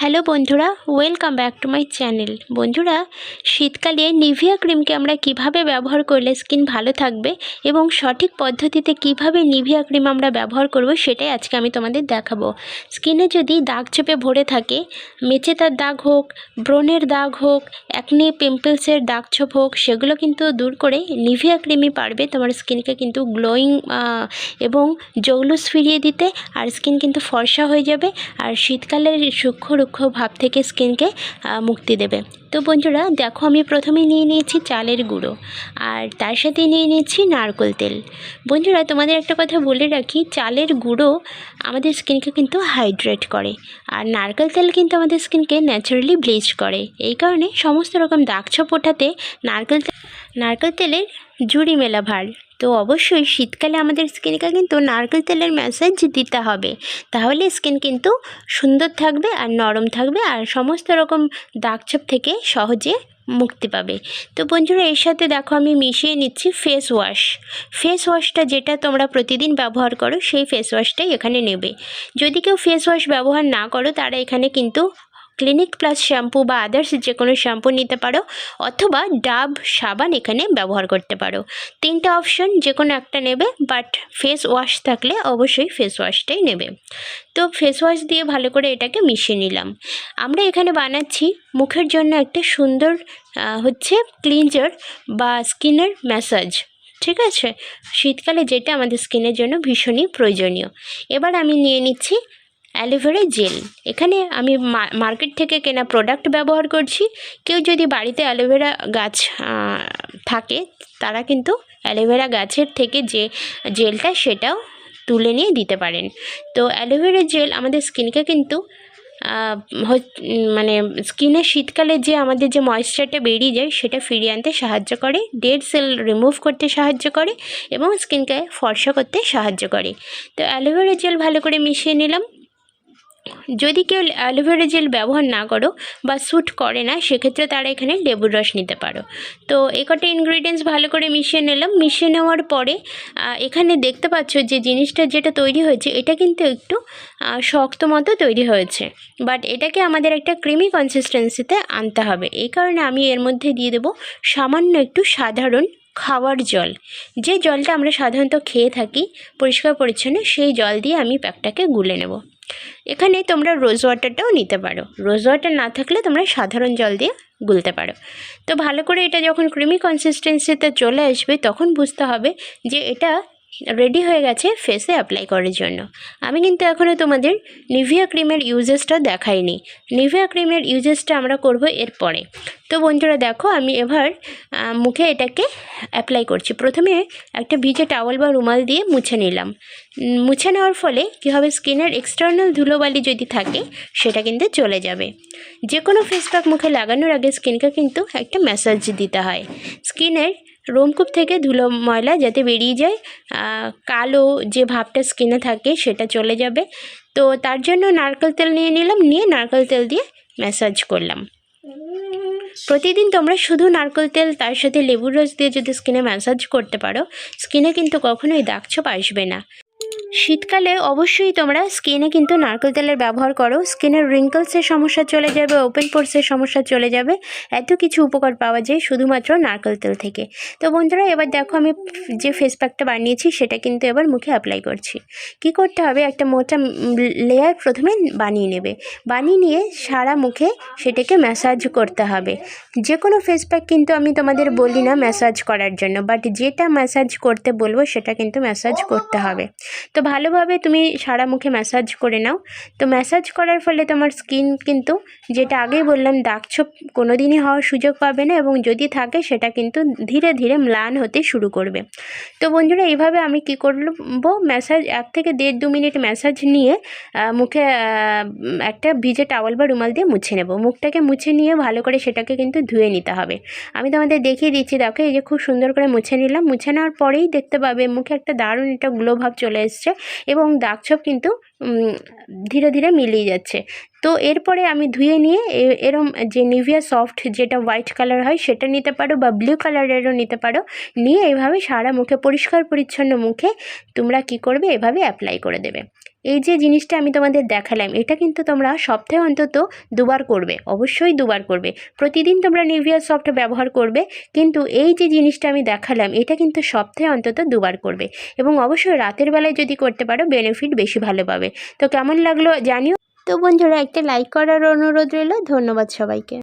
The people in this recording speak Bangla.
হ্যালো বন্ধুরা welcome back to my channel বন্ধুরা, শীতকালে নিভিয়া ক্রিমকে আমরা কীভাবে ব্যবহার করলে স্কিন ভালো থাকবে এবং সঠিক পদ্ধতিতে কীভাবে নিভিয়া ক্রিম আমরা ব্যবহার করব সেটাই আজকে আমি তোমাদের দেখাবো। স্কিনে যদি দাগ চেপে ভরে থাকে মেচেতার দাগ হোক, ব্রণের দাগ হোক একনি পিম্পলসের দাগ ছোপ হোক, সেগুলো কিন্তু দূর করে নিভিয়া ক্রিমই পারবে তোমার স্কিনকে কিন্তু গ্লোয়িং এবং জৌলুস ফিরিয়ে দিতে, আর স্কিন কিন্তু ফর্সা হয়ে যাবে। আর শীতকালের সূক্ষ্ম রুক্ষ ভাব থেকে স্কিনকে মুক্তি দেবে। তো বন্ধুরা, দেখো আমি প্রথমে নিয়ে নিয়েছি চালের গুঁড়ো, আর তার সাথে নিয়ে নিয়েছি নারকোল তেল। বন্ধুরা, তোমাদের একটা কথা বলে রাখি, চালের গুঁড়ো আমাদের স্কিনকে কিন্তু হাইড্রেট করে, আর নারকেল তেল কিন্তু আমাদের স্কিনকে ন্যাচারালি ব্লিচ করে। এই কারণে সমস্ত রকম দাগ ছোপ ওঠাতে নারকেল নারকেল তেলের জুড়ি মেলা ভার তো অবশ্যই শীতকালে আমাদের স্কিনকে কিন্তু নারকেল তেলের ম্যাসাজ দিতে হবে। তাহলে স্কিন কিন্তু সুন্দর থাকবে আর নরম থাকবে আর সমস্ত রকম দাগছোপ থেকে সহজে মুক্তি পাবে। তো বন্ধুরা, এর সাথে দেখো আমি মিশিয়ে নিচ্ছি ফেস ওয়াশ ফেস ওয়াশটা যেটা তোমরা প্রতিদিন ব্যবহার করো, সেই ফেস ওয়াশটাই এখানে নেবে। যদি কেউ ফেস ওয়াশ ব্যবহার না করো, তারা এখানে কিন্তু ক্লিনিক প্লাস শ্যাম্পু বা আদার্স যে কোনো শ্যাম্পু নিতে পারো অথবা ডাব, সাবান এখানে ব্যবহার করতে পারো। তিনটা অপশন যে কোনো একটা নেবে বাট ফেস ওয়াশ থাকলে অবশ্যই ফেস ওয়াশটাই নেবে। তো ফেস ওয়াশ দিয়ে ভালো করে এটাকে মিশিয়ে নিলাম। আমরা এখানে বানাচ্ছি মুখের জন্য একটা সুন্দর হচ্ছে ক্লিনজার বা স্কিনের ম্যাসাজ ঠিক আছে? শীতকালে যেটা আমাদের স্কিনের জন্য ভীষণই প্রয়োজনীয়। এবার আমি নিয়ে নিচ্ছি অ্যালোভেরা জেল। এখানে আমি মার্কেট থেকে কেনা প্রোডাক্ট ব্যবহার করছি। কেউ যদি বাড়িতে অ্যালোভেরা গাছ থাকে, তারা কিন্তু অ্যালোভেরা গাছের থেকে যে জেলটা, সেটাও তুলে নিয়ে দিতে পারেন। তো অ্যালোভেরা জেল আমাদের স্কিনকে কিন্তু মানে স্কিনে শীতকালে যে আমাদের যে ময়েশ্চারটা বেরিয়ে যায়, সেটা ফিরিয়ে আনতে সাহায্য করে ডেড সেল রিমুভ করতে সাহায্য করে এবং স্কিনকে ফর্সা করতে সাহায্য করে। তো অ্যালোভেরা জেল ভালো করে মিশিয়ে নিলাম। যদি কেউ অ্যালোভেরা জেল ব্যবহার না করো বা স্যুট করে না, সেক্ষেত্রে তারা এখানে লেবুর রস নিতে পারো। তো একটা কটা ইনগ্রিডিয়েন্টস ভালো করে মিশিয়ে নিলাম। মিশিয়ে নেওয়ার পরে এখানে দেখতে পাচ্ছ যে জিনিসটা যেটা তৈরি হয়েছে, এটা কিন্তু একটু শক্ত মতো তৈরি হয়েছে। বাট এটাকে আমাদের একটা ক্রিমি কনসিস্টেন্সিতে আনতে হবে। এই কারণে আমি এর মধ্যে দিয়ে দেবো সামান্য একটু সাধারণ খাওয়ার জল। যে জলটা আমরা সাধারণত খেয়ে থাকি, পরিষ্কার পরিচ্ছন্ন, সেই জল দিয়ে আমি প্যাকটাকে গুলে নেব। এখানে তোমরা রোজ ওয়াটারটাও নিতে পারো। রোজ ওয়াটার না থাকলে তোমরা সাধারণ জল দিয়ে গুলতে পারো। তো ভালো করে এটা যখন ক্রিমি কনসিস্টেন্সিতে চলে আসবে, তখন বুঝতে হবে যে এটা রেডি হয়ে গেছে ফেসে অ্যাপ্লাই করার জন্য। আমি কিন্তু এখনও তোমাদের নিভিয়া ক্রিমের ইউজেসটা দেখাইনি। নিভিয়া ক্রিমের ইউজেসটা আমরা করব এরপরে তো বন্ধুরা দেখো, আমি এবার মুখে এটাকে অ্যাপ্লাই করছি। প্রথমে একটা ভিজে টাওয়াল বা রুমাল দিয়ে মুছে নিলাম। মুছে নেওয়ার ফলে কী হবে? স্কিনের এক্সটার্নাল ধুলোবালি যদি থাকে, সেটা কিন্তু চলে যাবে। যে কোনো ফেস প্যাক মুখে লাগানোর আগে স্কিনকে কিন্তু একটা ম্যাসাজ দিতে হয়। স্কিনের রোমকূপ থেকে ধুলো ময়লা যাতে বেরিয়ে যায় কালো যে ভাবটা স্কিনে থাকে সেটা চলে যাবে। তো তার জন্য নারকেল তেল নিয়ে নিলাম, নিয়ে নারকেল তেল দিয়ে ম্যাসাজ করলাম। প্রতিদিন তোমরা শুধু নারকেল তেল, তার সাথে লেবুর রস দিয়ে যদি স্কিনে ম্যাসাজ করতে পারো স্কিনে কিন্তু কখনোই দাগছোপ আসবে না। শীতকালে অবশ্যই তোমরা স্কিনে কিন্তু নারকেল তেলের ব্যবহার করো। স্কিনের রিঙ্কলসের সমস্যা চলে যাবে ওপেন পোর্সের সমস্যা চলে যাবে। এত কিছু উপকার পাওয়া যায় শুধুমাত্র নারকেল তেল থেকে। তো বন্ধুরা, এবার দেখো আমি যে ফেস প্যাকটা বানিয়েছি, সেটা কিন্তু এবার মুখে অ্যাপ্লাই করছি। কি করতে হবে? একটা মোটা লেয়ার প্রথমে বানিয়ে নেবে। বানিয়ে নিয়ে সারা মুখে সেটাকে ম্যাসাজ করতে হবে। যে কোনো ফেস প্যাক কিন্তু আমি তোমাদের বলি না ম্যাসাজ করার জন্য বাট যেটা ম্যাসাজ করতে বলব, সেটা কিন্তু ম্যাসাজ করতে হবে। তো ভালোভাবে তুমি সারা মুখে ম্যাসাজ করে নাও। তো ম্যাসাজ করার ফলে তোমার স্কিন কিন্তু, যেটা আগেই বললাম, দাগ ছোপ কোনো দিনই হওয়ার সুযোগ পাবে না এবং যদি থাকে, সেটা কিন্তু ধীরে ধীরে ম্লান হতে শুরু করবে। তো বন্ধুরা, এইভাবে আমি কি করব? ম্যাসাজ এক থেকে দেড় দু মিনিট ম্যাসাজ নিয়ে মুখে একটা ভিজে টাওয়াল বা রুমাল দিয়ে মুছে নেব। মুখটাকে মুছে নিয়ে ভালো করে সেটাকে কিন্তু ধুয়ে নিতে হবে। আমি তোমাদের দেখিয়ে দিচ্ছি, দেখো, এই যে খুব সুন্দর করে মুছে নিলাম। মুছে নেওয়ার পরেই দেখতে পাবে মুখে একটা দারুণ একটা গ্লো ভাব চলে এসছে। এবং দাগ ছোপ কিন্তু ধীরে ধীরে মিলিয়ে যাচ্ছে। তো এরপরে আমি ধুয়ে নিয়ে এরম যে নিভিয়া সফট যেটা হোয়াইট কালার হয় সেটা নিতে পারো বা ব্লু কালারেরও নিতে পারো। নিয়ে এভাবে সারা মুখে, পরিষ্কার পরিচ্ছন্ন মুখে তোমরা কি করবে? এভাবে অ্যাপ্লাই করে দেবে। এই যে জিনিসটা আমি তোমাদের দেখালাম, এটা কিন্তু তোমরা সপ্তাহে অন্তত দুবার করবে, অবশ্যই দুবার করবে। প্রতিদিন তোমরা নিভিয়া সফট ব্যবহার করবে, কিন্তু এই যে জিনিসটা আমি দেখালাম, এটা কিন্তু সপ্তাহে অন্তত দুবার করবে। এবং অবশ্যই রাতের বেলায় যদি করতে পারো বেনিফিট বেশি ভালো পাবে। তো কেমন লাগল জানিও। তো বন্ধুরা, একটা লাইক করার অনুরোধ রইল। ধন্যবাদ সবাইকে।